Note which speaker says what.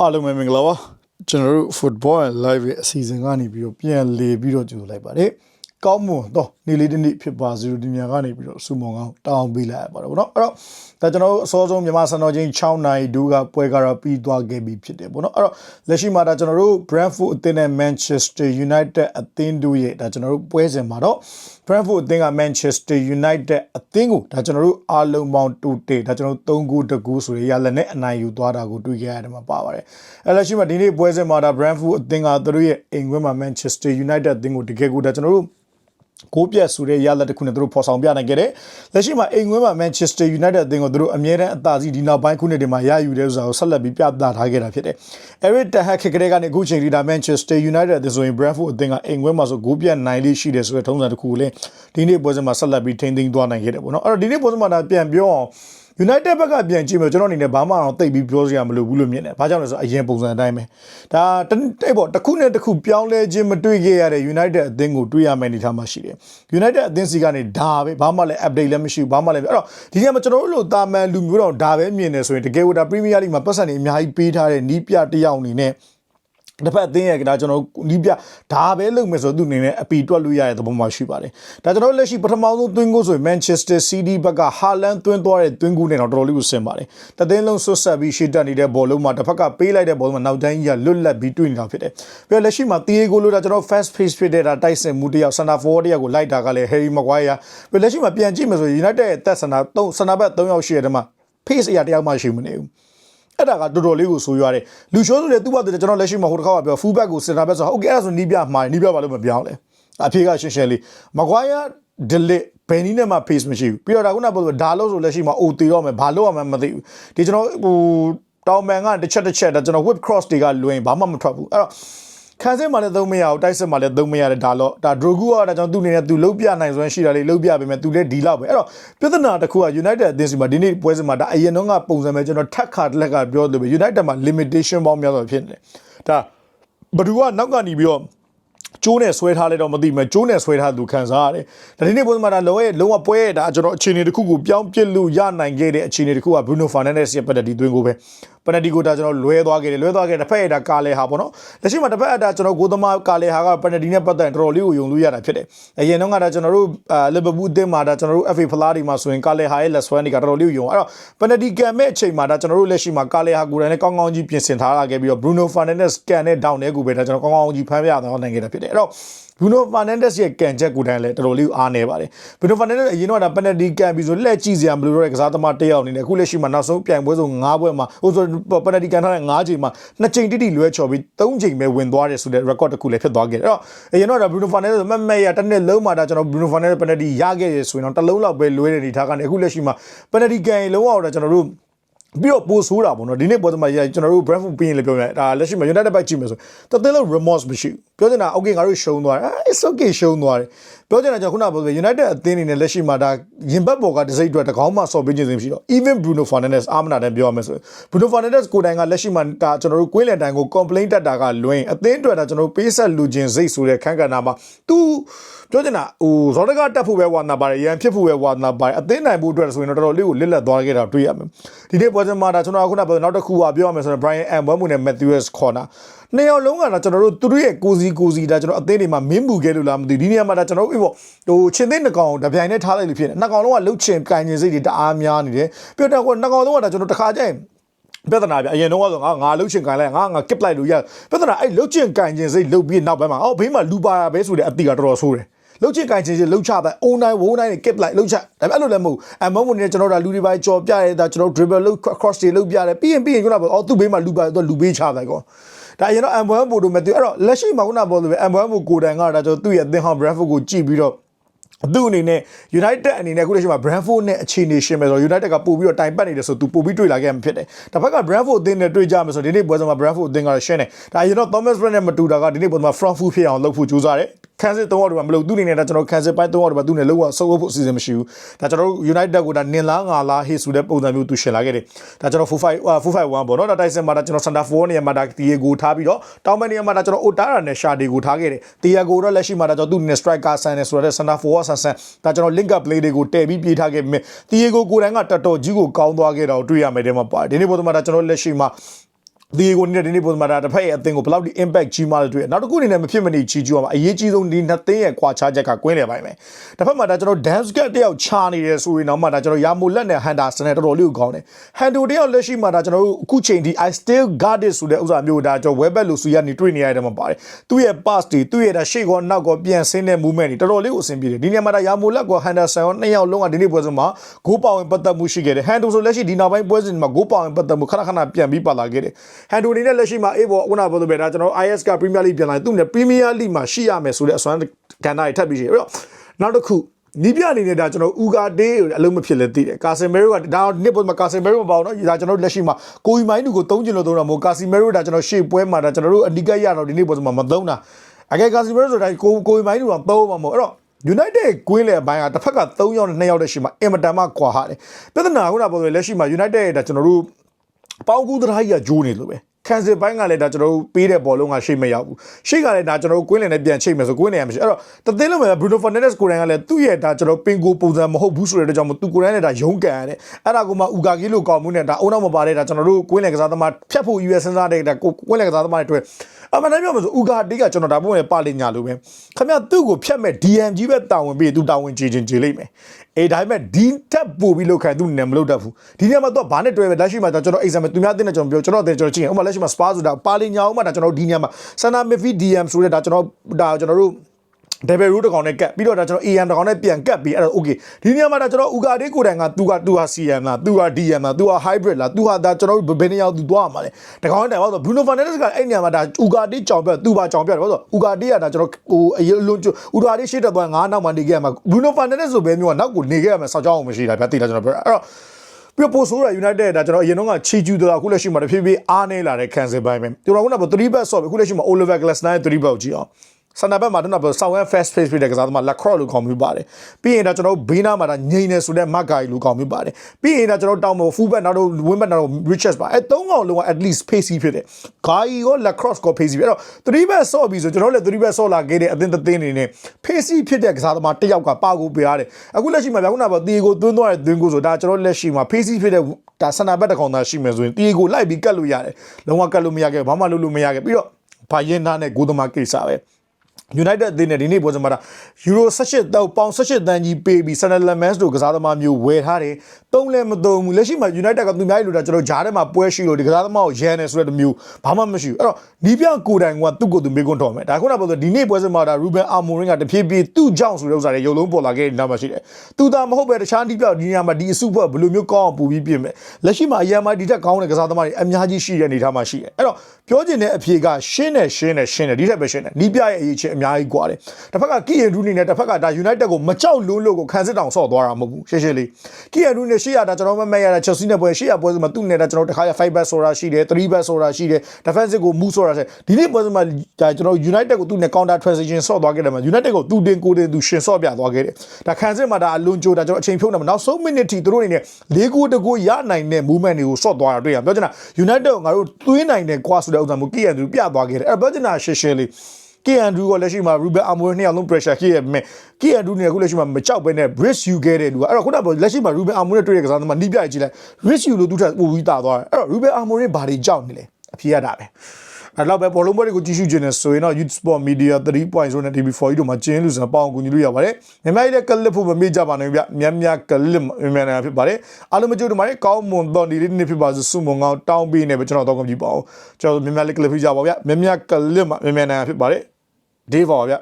Speaker 1: အားလုံးပဲမင်္ဂလာပါကျွန်တော်တို့ football and live ရဲ့အစီအစဉ်ကနေပြီးတော့ပြန်လေပြီးတော့ကြိုလိုက်ပါတယ်ကောင်းမွန်တော့ နေ့လေးတစ်နေ့ဖြစ်ပါစေလို့ဒီညကနေပြီးတော့စုမုံကောင်းတောင်းပေးလိုက်ရပါတယ်ဗောနော်အဲ့တော့ဒါကျွန်တော်တို့အစောဆုံးမြန်မာစံတော်ချိန်6နိုင်ဒူကပွဲကတော့ပြီးသွားခဲ့ပြီဖြစ်တယ်ဗောနော်အဲ့တော့လက်ရှိမှာဒါကျွန်တော်တို့ Brentford အသင်းနဲ့ Manchester United အသင်းတို့ရဲ့ဒါကျွန်တော်တို့ပွဲစဉ်မှာတော့ Brentford အသင်းက Manchester United အသင်းကိုဒါကျွန်တော်တို့အားလုံးပေါင်းတူတေဒါကျွန်တော်တို့3ဂိုးတကူဆိုရရလက်နဲ့အနိုင်ယူသွားတာကိုတွေ့ခဲ့ရတယ်မှာပါပါတယ်အဲလက်ရှိမှာဒီနေ့ပွဲစဉ်မှာဒါ Brentford အသင်းကသူတို့ရဲ့အိမ်ခွင်းမှာ Manchester United အသင်းကိုတကယ်ကိုဒါကျွန်တော်တို့ ကိုပြတ်ဆိုတဲ့ရလက်တစ်ခုနဲ့သူတို့ဖော်ဆောင်ပြနိုင်ခဲ့တယ်။လက်ရှိမှာအိမ်ငွေးမှာ Manchester United အသင်းကိုသူတို့အမြဲတမ်းအသာစီးဒီနောက်ပိုင်းခုနှစ်တွေမှာရယူတဲ့ဥစ္စာကိုဆက်လက်ပြီးပြသထားခဲ့တာဖြစ်တယ်။ Eric Ten Hag ခေတ်ကလေးကနေအခုချိန်ထိဒါ Manchester United အသင်းဆိုရင် Brentford အသင်းကအိမ်ငွေးမှာဆိုကိုပြတ်နိုင်လေးရှိတယ်ဆိုတဲ့ထုံးစံတစ်ခုကိုလည်းဒီနေ့ပွဲစဉ်မှာဆက်လက်ပြီးထိန်းသိမ်းသွားနိုင်ခဲ့တယ်ပေါ့နော်။အဲ့တော့ဒီနေ့ပွဲစဉ်မှာဒါပြန်ပြောအောင် United ဘက်ကပြန်ကြည့်မယ်ကျွန်တော်အနေနဲ့ဘာမှတော့တိတ်ပြီးပြောစရာမလိုဘူးလို့မြင်တယ်။ဘာကြောင့်လဲဆိုတော့အရင်ပုံစံအတိုင်းပဲ။ဒါတိတ်ပေါ့တစ်ခုနဲ့တစ်ခုပြောင်းလဲခြင်းမတွေ့ခဲ့ရတဲ့ United အသင်းကိုတွေ့ရမယ့်အနေအထားမှာရှိတယ်။ United အသင်းစီကနေဒါပဲဘာမှလည်း update လည်းမရှိဘူးဘာမှလည်းအဲ့တော့ဒီနေ့မှာကျွန်တော်တို့လိုတာမန်လူမျိုးတော့ဒါပဲမြင်နေဆိုရင်တကယ်ကိုဒါ Premier League မှာပတ်စံနေအများကြီးပေးထားတဲ့နီးပြတစ်ယောက်အနေနဲ့ တစ်ဖက်အသင်းရဲ့ဒါကျွန်တော်နီးပြဒါပဲလုပ်မယ်ဆိုသူအနေနဲ့အပီတွက်လို့ရတဲ့သဘောမှရှိပါတယ်ဒါကျွန်တော်လက်ရှိပထမဆုံးသွင်းကိုဆိုရင် Manchester City ဘက်ကဟာလန်သွင်းသွားတဲ့သွင်းကိုနဲ့တော့တော်တော်လေးကိုဆင်ပါတယ်တသင်းလုံးဆွတ်ဆက်ပြီးရှေ့တက်နေတဲ့ဘောလုံးမှာတစ်ဖက်ကပေးလိုက်တဲ့ဘောလုံးမှာနောက်တိုင်းကြီးကလွတ်လပ်ပြီးတွေ့နေတာဖြစ်တယ်ပြီးတော့လက်ရှိမှာတီးယေကိုလို့ဒါကျွန်တော် fast pace ဖြစ်တဲ့ဒါတိုက်စင်မှုတယောက် center forward တယောက်ကိုလိုက်တာကလည်း Harry Maguire ပြီးလက်ရှိမှာပြန်ကြည့်မယ်ဆိုရင် United ရဲ့သက်ဆန္ဒ3 center back 3ယောက်ရှိတဲ့မှာ pace အရာတယောက်မှရှိမနေဘူး အဲ့ဒါကတော်တော်လေးကိုဆိုးရွားတယ်လူရှိုးဆိုလေသူ့ဘာတည်းကျွန်တော်လက်ရှိမှာဟိုတစ်ခါကပြော full back ကို center back ဆိုဟုတ်ကဲ့အဲ့ဒါဆိုနီးပြမှာနီးပြပါလို့မပြောင်းလဲအဖေကရှင်းရှင်းလေးမကွာယာဒလစ်ဘယ်နည်းနဲ့မှ pace မရှိဘူးပြီးတော့ဒါခုနကပြောလို့ဒါလို့ဆိုလက်ရှိမှာ OT တော့မယ်ဘာလို့ရမှမသိဘူးဒီကျွန်တော်ဟိုတောင်ပန်ကတစ်ချက်တစ်ချက်ဒါကျွန်တော် whip cross တွေကလွင်ဘာမှမထွက်ဘူးအဲ့တော့ ခန်းစင်းမှလည်းသုံးမရဘူးတိုက်စစ်မှလည်းသုံးမရတဲ့ဒါတော့ဒါဒရိုဂူကဒါကြောင့်သူ့အနေနဲ့သူလုံးပြနိုင်စွမ်းရှိတာလေးလုံးပြပေမဲ့သူလည်းဒီလောက်ပဲအဲ့တော့ပြဿနာတစ်ခုက United အသင်းစီမှာဒီနေ့ပွဲစဉ်မှာဒါအရင်တော့ကပုံစံပဲကျွန်တော်ထက်ခါတစ်လက်ကပြောလို့ပဲ United မှာ limitation ပေါင်းများစွာဖြစ်နေတယ်ဒါဘယ်သူကနောက်ကနေပြီးတော့ကျိုးနဲ့ဆွဲထားလဲတော့မသိဘူးကျိုးနဲ့ဆွဲထားသူခံစားရတယ်။ဒါဒီနေ့ပုံစံမှာဒါလောရဲ့လုံးဝပွဲရတာကျွန်တော်အခြေအနေတစ်ခုကိုပြောင်းပြစ်လို့ရနိုင်ခဲ့တဲ့အခြေအနေတစ်ခုက Bruno Fernandes ရဲ့ပတ်သက်ဒီသွင်းကိုပဲ ပနတီကိုဒါကျွန်တော်လွဲသွားခဲ့တယ်လွဲသွားခဲ့တဲ့တစ်ဖက်ရတာကာလဲဟာပေါ့နော်လက်ရှိမှာတစ်ဖက်အတာကျွန်တော်ကိုသမားကာလဲဟာကပနတီနဲ့ပတ်သက်တော်တော်လေးကိုယုံလို့ရတာဖြစ်တယ်။အရင်တော့ကဒါကျွန်တော်တို့လီဗာပူးအသင်းမှာဒါကျွန်တော်တို့ FA ဖလားဒီမှာဆိုရင်ကာလဲဟာရဲ့လက်ဆွဲနေကတော်တော်လေးကိုယုံအဲ့တော့ပနတီကန်မဲ့အချိန်မှာဒါကျွန်တော်တို့လက်ရှိမှာကာလဲဟာကိုယ်တိုင်နဲ့ကောင်းကောင်းကြီးပြင်ဆင်ထားလာခဲ့ပြီးတော့ Bruno Fernandes ကန်နဲ့ down နဲ့ကိုပဲဒါကျွန်တော်ကောင်းကောင်းကြီးဖမ်းပြသွားနိုင်ခဲ့တာဖြစ်တယ်အဲ့တော့ Bruno Fernandes ရဲ့ကန်ချက်ကိုတိုင်လည်းတော်တော်လေးအားနေပါတယ် Bruno Fernandes အရင်တော့ဒါ penalty ကန်ပြီးဆိုလက်ကြည့်စရာမလိုတော့တဲ့ကစားသမားတစ်ယောက်အနေနဲ့အခုလက်ရှိမှာနောက်ဆုံးပြိုင်ပွဲဆုံး9ပွဲမှာဟိုဆို penalty ကန်ထားတဲ့9ချိန်မှာ2ချိန်တိတိလွဲချော်ပြီး3ချိန်ပဲဝင်သွားတယ်ဆိုတဲ့ record တစ်ခုလည်းဖြစ်သွားခဲ့တယ်အဲ့တော့အရင်တော့ဒါ Bruno Fernandes မမက်ရတစ်နှစ်လုံးမှာဒါကျွန်တော် Bruno Fernandes penalty ရခဲ့ရဆိုရင်တော့တစ်လုံးလောက်ပဲလွဲတဲ့အနေထားကနေအခုလက်ရှိမှာ penalty ကန်ရင်လုံးဝတော့ကျွန်တော်တို့ ပြီးတော့ပိုဆိုးတာပေါ့နော်ဒီနေ့ပွဲသမားရကျွန်တော်တို့ Brentford ပြင်လည်းပြောရတယ်ဒါလက်ရှိမှာ United ဘက်ကြည့်မယ်ဆိုတသင်းလုံး remorse မရှိဘူးပြောချင်တာ okay ငါတို့ရှုံးသွားတယ် it's okay ရှုံးသွားတယ်ပြောချင်တာကျွန်တော်ခုနကပြောဆို United အသင်းအနေနဲ့လက်ရှိမှာဒါရင်ဘတ်ပေါ်ကတစိမ့်အတွက်တကောင်းမှဆော်ပေးခြင်းမရှိတော့ even Bruno Fernandes အာမနာတန်ပြောရမယ်ဆို Bruno Fernandes ကိုယ်တိုင်ကလက်ရှိမှာဒါကျွန်တော်တို့ကွင်းလန်တိုင်ကို complaint တက်တာကလွင်အသင်းအတွက်ဒါကျွန်တော်တို့ပေးဆက်လူချင်းစိတ်ဆိုတဲ့ခန်းကဏ္ဍမှာ तू ပြောချင်တာဟိုဇော်တကတက်ဖို့ပဲဝါနာပါတယ်ရန်ဖြစ်ဖို့ပဲဝါနာပါတယ်အသင်းနိုင်ဖို့အတွက်ဆိုရင်တော့တော်တော်လေးကိုလစ်လက်သွားခဲ့တာတွေ့ရမယ်ဒီနေ့ပွဲစဉ်မှာဒါကျွန်တော်ခုနကပြောနောက်တစ်ခုကပြောရမယ်ဆိုတော့ Brian M ဝမ်မူနဲ့ Matthews Corner နှစ်ယောက်လုံးကတော့ကျွန်တော်တို့သူတို့ရဲ့ကိုစီကိုစီဒါကျွန်တော်အသင်းတွေမှာမင်းမှုခဲ့လို့လားမသိဘူးဒီနေရာမှာဒါကျွန်တော်တို့ဟိုဟိုချင်းသိန်းနှစ်ကောင်တပြိုင်နဲ့ထားလိုက်လို့ဖြစ်နေနှစ်ကောင်လုံးကလှုပ်ချင်ကန်ချင်စိတ်တွေတအားများနေတယ်ပြီးတော့နှစ်ကောင်လုံးကဒါကျွန်တော်တစ်ခါကျရင်ပြဿနာပြအရင်တော့ဆိုငါငါလှုပ်ချင်ကန်လိုက်ငါငါကစ်လိုက်လို့ရပြဿနာအဲ့လှုပ်ချင်ကန်ချင်စိတ်လှုပ်ပြီးနောက်ပိုင်းမှာအော်ဘေးမှာလူပါရပဲဆိုတဲ့အတိကတော်တော်ဆိုးတယ် လှုပ်ချင်ကန်ချင်ချင်လှုပ်ချပဲအုံတိုင်းဝုံတိုင်းနဲ့ kip လိုက်လှုပ်ချဒါပေမဲ့အဲ့လိုလည်းမဟုတ်အမုံဝင်နေကျွန်တော်တို့လူတွေပိုင်းကြော်ပြရဲဒါကျွန်တော် dribble လှုပ် cross တွေလှုပ်ပြတယ်ပြီးရင်ပြီးရင်ကျွန်တော်အော်သူ့ဘေးမှာလူပါတော့လူဘေးချတယ်ကောဒါရင်တော့ M1 ပို့လို့မသိဘူးအဲ့တော့လက်ရှိမှာခုနပြောလို့ပဲ M1 ပို့ကိုတိုင်ကဒါကျွန်တော်သူ့ရဲ့သင်ဟောင်း Brentford ကိုကြည့်ပြီးတော့သူ့အနေနဲ့ United အနေနဲ့အခုလက်ရှိမှာ Brentford နဲ့အခြေအနေရှင်းမယ်ဆိုတော့ United ကပို့ပြီးတော့တိုင်ပတ်နေတယ်ဆိုသူပို့ပြီးတွေ့လာခဲ့မှဖြစ်တယ်။တစ်ဖက်က Brentford အသင်းနဲ့တွေ့ကြမယ်ဆိုဒီနေ့ပွဲစဉ်မှာ Brentford အသင်းကရှင်းတယ်။ဒါရင်တော့ Thomas Brand နဲ့မတူတာကဒီနေ့ပွဲမှာ front foot ဖြစ်အောင်လုပ်ဖို့ကြိုးစားတယ်။ ခန်းစစ်၃ယောက်တွေမှာမလုပ်သူ့အနေနဲ့ဒါကျွန်တော်ခန်းစစ်ပိုင်း၃ယောက်တွေမှာသူ့နဲ့လုံးဝဆုပ်ဖို့အစီအစဉ်မရှိဘူး။ဒါကျွန်တော်တို့ United ကိုဒါနင်လားငါလားဟေ့ဆိုတဲ့ပုံစံမျိုးသူရှင်းလာခဲ့တယ်။ဒါကျွန်တော်4-5 4-5-1ပေါ့နော်။ဒါတိုက်စင်မှာဒါကျွန်တော် center forward နေရာမှာဒါတီယေကိုထားပြီးတော့တောင်းမနေရာမှာဒါကျွန်တော် Otara နဲ့ Shade ကိုထားခဲ့တယ်။တီယေကိုတော့လက်ရှိမှာဒါကျွန်တော်သူ့နဲ့ striker ဆန်နေဆိုတဲ့ center forward ဆန်ဆန်ဒါကျွန်တော် link up play တွေကိုတည်ပြီးပြေးထားခဲ့ပြီ။တီယေကိုကိုယ်တိုင်ကတော်တော်ကြီးကိုကောင်းသွားခဲ့တာကိုတွေ့ရမယ်တဲ့မှာပါတယ်။ဒီနေ့ပုံစံမှာဒါကျွန်တော်လက်ရှိမှာ ဒီကိုနေတဲ့ဒီနေ့ပုံစံမှာဒါတစ်ဖက်ရဲ့အသင်းကိုဘယ်လောက်ဒီ impact ကြီးမားလဲတွေ့ရနောက်တစ်ခုအနေနဲ့မဖြစ်မနေကြီးကျူးအောင်အရေးကြီးဆုံးဒီနှစ်သင်းရဲ့ကွာခြားချက်ကကွင်းလေပိုင်းပဲတစ်ဖက်မှာဒါကျွန်တော် dance cat တယောက်ခြာနေတယ်ဆိုရင်တော့မှဒါကျွန်တော်ရာမိုလက်နဲ့ Henderson နဲ့တော်တော်လေးကိုကောင်းတယ် Hando တယောက်လက်ရှိမှာဒါကျွန်တော်တို့အခုချိန်ဒီ I still got it ဆိုတဲ့ဥစ္စာမျိုးဒါကျွန်တော် web back လို့ဆိုရနေတွေ့နေရတဲ့မှာပါတယ်သူ့ရဲ့ pass တွေသူ့ရဲ့ဒါရှေ့ကောနောက်ကောပြန်ဆင်းတဲ့ movement တွေတော်တော်လေးကိုအဆင်ပြေတယ်ဒီနေရာမှာဒါရာမိုလက်ကော Henderson ရောနှစ်ယောက်လုံးကဒီနေ့ပွဲစဉ်မှာဂိုးပါဝင်ပတ်သက်မှုရှိခဲ့တယ် Hando ဆိုလက်ရှိဒီနောက်ပိုင်းပွဲစဉ်မှာဂိုးပါဝင်ပတ်သက်မှုခဏခဏပြန်ပြီးပါလာခဲ့တယ် Hando အနေနဲ့လက်ရှိမှာအေးဘောခုနကပြောသလိုပဲဒါကျွန်တော် IS က Premier League ပြန်လာသူ့နဲ့ Premier League မှာရှိရမယ်ဆိုတဲ့အစွမ်းကဏ္ဍတွေထပ်ပြီးရှိတယ်အဲ့တော့နောက်တစ်ခုနီးပြအနေနဲ့ဒါကျွန်တော်ဥကာတေးအလုံးမဖြစ်လဲသိတယ်ကာစင်မဲရိုကဒါနှစ်ပေါ်မှာကာစင်မဲရိုမပေါ့နော်ဒါကျွန်တော်လက်ရှိမှာကိုီမိုင်းတူကိုသုံးကျင်လို့သုံးတာမဟုတ်ကာစီမဲရိုဒါကျွန်တော်ရှေ့ပွဲမှာဒါကျွန်တော်တို့အနီးကပ်ရတော့ဒီနေ့ပေါ်မှာမသုံးတာအကဲကာစီမဲရိုဆိုတာကိုကိုီမိုင်းတူတော့သုံးမှာမဟုတ်အဲ့တော့ United ကွင်းလေအပိုင်းကတစ်ဖက်က3ယောက်နဲ့2ယောက်တည်းရှိမှာအင်မတန်မှကွာဟာတယ်ပြဿနာခုနပြောသလိုလက်ရှိမှာ United ရဲ့ဒါကျွန်တော်တို့ ပေါင်းကူးသရားကြီးကဂျိုးနေလို့ပဲခံစစ်ပိုင်းကလည်းဒါကျွန်တော်တို့ပေးတဲ့ဘောလုံးကရှေ့မရောက်ဘူးရှေ့ကလည်းဒါကျွန်တော်တို့ကွင်းလင်နဲ့ပြန်ချိတ်မယ်ဆိုကွင်းလင်ရမရှိအဲ့တော့တသိန်းလုံးပဲ Bruno Fernandes ကိုယ်တိုင်ကလည်းသူ့ရဲ့ဒါကျွန်တော်ပင်ကိုပုံစံမဟုတ်ဘူးဆိုတဲ့အတွက်ကြောင့်မို့သူကိုယ်တိုင်လည်းဒါရုံးကန်ရတယ်အဲ့ဒါကမှဥကာကီလို့ကောင်းမှုနဲ့ဒါအုံနောက်မပါတဲ့ဒါကျွန်တော်တို့ကွင်းလင်ကစားသမားဖြတ်ဖို့ US စဉ်းစားတဲ့ဒါကွင်းလင်ကစားသမားတွေအတွက်အမှန်တမ်းပြောမှဆိုဥကာတေးကကျွန်တော်ဒါပုံနဲ့ပါလိညာလို့ပဲခမရသူ့ကိုဖြတ်မဲ့ DM ကြီးပဲတာဝန်ပြီးသူတာဝန်ကြည်ချင်းကြည်လိမ့်မယ် အေးဒါပေမဲ့ဒီတက်ပို့ပြီးလောက်ခံသူနေမလို့တတ်ဘူးဒီနေရာမှာတော့ဘာနဲ့တွဲပဲလက်ရှိမှာကျွန်တော် exam သူများတင်တဲ့ကျွန်တော်ပြောကျွန်တော်တင်ကျွန်တော်ကြည့်ရင်ဥပမာလက်ရှိမှာ spa ဆိုတာပါလိညာဥပမာဒါကျွန်တော်ဒီနေရာမှာ Sana Mifi DM ဆိုတဲ့ဒါကျွန်တော်ဒါကျွန်တော်တို့ double root တကောင်နဲ့ကတ်ပြီးတော့ဒါကျွန်တော် AM တကောင်နဲ့ပြန်ကတ်ပြီးအဲ့တော့ okay ဒီနေရာမှာဒါကျွန်တော်ဥကာဒေးကိုယ်တိုင်ကသူကသူဟာ CM လားသူဟာ DM လားသူဟာ hybrid လားသူဟာဒါကျွန်တော်တို့ဘယ်နေရာသူသွားမှာလဲတကောင်တိုင်ပါဆို Bruno Fernandes ကအဲ့နေရာမှာဒါဥကာဒေးကြောင်ပြသူပါကြောင်ပြတယ်ဘာလို့ဥကာဒေးကဒါကျွန်တော်ဟိုအရေးလုံးဥကာဒေးရှေ့တက်သွားငါးနောက်မှနေခဲ့ရမှာ Bruno Fernandes ဆိုပဲမျိုးကနောက်ကိုနေခဲ့ရမှာစောက်ကြောင်းအောင်မရှိတာဗျတိလာကျွန်တော်ပြောအဲ့တော့ပြပို့ဆိုးရ United ဒါကျွန်တော်အရင်တော့ကချီကျူးတော့အခုလက်ရှိမှာတဖြည်းဖြည်းအားနေလာတဲ့ခံစစ်ပိုင်းပဲကျွန်တော်ကက3 back ဆော့ပြီအခုလက်ရှိမှာ Oliver Glasner ရဲ့3 back ကိုကြည့်အောင် ဆန်နာဘက်မှာတော့တော့ဆောင်းဝဲ fast face ဖြစ်တဲ့ကစားသမား lacrosse လို့ခေါ်မျိုးပါတယ်ပြီးရင်တော့ကျွန်တော်ဘေးနားမှာဒါငိန်နေဆိုတဲ့ mark guy လို့ခေါ်မျိုးပါတယ်ပြီးရင်တော့ကျွန်တော်တောင်းပေါ် full back နောက်တော့ wing back နောက်တော့ riches ပါအဲသုံးကောင်လုံးက at least face ဖြစ်တယ် guy ရော lacrosse ကို face ဖြစ်အဲ့တော့3 back ဆော့ပြီးဆိုကျွန်တော်လည်း3 back ဆော့လာခဲ့တဲ့အသင်းတစ်သင်းနေနဲ့ face ဖြစ်တဲ့ကစားသမားတစ်ယောက်ကပါကိုပေးရတယ်အခုလက်ရှိမှာဗျာခုနကတီကိုသွင်းသွားတဲ့သွင်းကိုဆိုဒါကျွန်တော်လက်ရှိမှာ face ဖြစ်တဲ့ဒါဆန်နာဘက်တစ်ကောင်သားရှိမယ်ဆိုရင်တီကိုလိုက်ပြီးကတ်လို့ရတယ်လုံးဝကတ်လို့မရခဲ့ဘာမှလုပ်လို့မရခဲ့ပြီးတော့ဘာရင်နာနဲ့ဂိုးသမားကိစ္စပဲ United အသင်းနဲ့ဒီနေ့ပွဲစဉ်မှာဒါ Euro 18တောက်ပေါင်18တန်းကြီးပေးပြီး Sunderland တို့ကစားသမားမျိုးဝယ်ထားတယ်။သုံးလည်းမသုံးဘူး။လက်ရှိမှာ United ကသူများကြီးလို့ဒါကျွန်တော်ဂျားထဲမှာပွဲရှိလို့ဒီကစားသမားကိုရန်နေဆိုတဲ့မျိုးဘာမှမရှိဘူး။အဲ့တော့နီးပြကိုတိုင်ကသူ့ကိုယ်သူမေးခွန်းထော်မယ်။ဒါခုနကပြောဆိုဒီနေ့ပွဲစဉ်မှာဒါ Ruben Amorim ကတဖြည်းဖြည်းသူ့ကြောင့်ဆိုတဲ့ဥစ္စာတွေရုပ်လုံးပေါ်လာခဲ့တဲ့နောက်မှာရှိတယ်။သူသာမဟုတ်ပဲတခြားနီးပြဒီနေရာမှာဒီအစုဖွဲ့ဘယ်လိုမျိုးကောင်းအောင်ပူပြီးပြင်မယ်။လက်ရှိမှာအရန်မိုင်းဒီထက်ကောင်းတဲ့ကစားသမားတွေအများကြီးရှိတဲ့အနေအထားမှာရှိတယ်။အဲ့တော့ပြောချင်တဲ့အဖြေကရှင်းတယ်ရှင်းတယ်ရှင်းတယ်ဒီထက်ပဲရှင်းတယ်။နီးပြရဲ့အရေးချင်းအများကြီးကွာတယ်တစ်ဖက်ကကီယန်ဒူးနေနဲ့တစ်ဖက်ကဒါ United ကိုမကြောက်လွန်းလို့ကိုခံစစ်တောင်ဆော့သွားတာမဟုတ်ဘူးရှင်းရှင်းလေးကီယန်ဒူးနေရှေ့ရတာကျွန်တော်မမက်ရတာ Chelsea နဲ့ပွဲရှေ့ရပွဲစမှာသူ့နေတာကျွန်တော်တခါရ5 back ဆိုတာရှိတယ်3 back ဆိုတာရှိတယ် defensive ကို move ဆိုတာရှိဒီနေ့ပွဲစမှာဒါကျွန်တော် United ကိုသူ့နဲ့ counter transition ဆော့သွားခဲ့တယ်မှာ United ကိုသူတင်ကိုတင်သူရှင်ဆော့ပြသွားခဲ့တယ်ဒါခံစစ်မှာဒါအလွန်ကြိုဒါကျွန်တော်အချိန်ဖြုတ်နေမှာနောက်ဆုံး minute ထိသူတို့အနေနဲ့၄ကိုတကိုရနိုင်တဲ့ movement တွေကိုဆော့သွားတာတွေ့ရပြောချင်တာ United ကိုငါတို့သွင်းနိုင်တယ်ကွာဆိုတဲ့ဥစ္စာမျိုးကီယန်ဒူးပြသွားခဲ့တယ်အဲ့ပြောချင်တာရှင်းရှင်းလေး ကီအန်ဒရူကလက်ရှိမှာ Ruben Amorim နှစ်ယောက်လုံး pressure ဖြစ်ရမယ်ကီအန်ဒရူနဲ့အခုလက်ရှိမှာမကြောက်ဘဲနဲ့ risk ယူခဲ့တဲ့လူကအဲ့တော့ခုနကလက်ရှိမှာ Ruben Amorim နဲ့တွေ့တဲ့ကစားသမားနီးပြကြည့်လိုက် risk ယူလို့သူထပ်ပို့ပြီးတာသွားတယ်အဲ့တော့ Ruben Amorim ဘာတွေကြောက်နေလဲအဖြေရတာပဲအဲ့တော့ပဲဘောလုံးပွဲတွေကိုကြည့်ရှုခြင်းနဲ့ဆိုရင်တော့ Youth Sport Media 3.0နဲ့ TV4 တို့မှာကျင်းလူစံပေါအောင်ကူညီလို့ရပါတယ်မြန်မာပြည်ကလစ်ဖို့မမေ့ကြပါနဲ့ဗျမြတ်မြတ်ကလစ်မြန်မာနိုင်ငံဖြစ်ပါတယ်အားလုံးမကြိုးတို့မှာကောင်းမွန်တော့ဒီလေးနေ့ဖြစ်ပါစုမုံကောင်းတောင်းပေးနေပဲကျွန်တော်တော့ကြည့်ပါအောင်ကျွန်တော်မြန်မာလစ်ကလစ်ဖြစ်ကြပါဗျမြတ်မြတ်ကလစ်မြန်မာနိုင်ငံဖြစ်ပါတယ် Dave ပါဗျ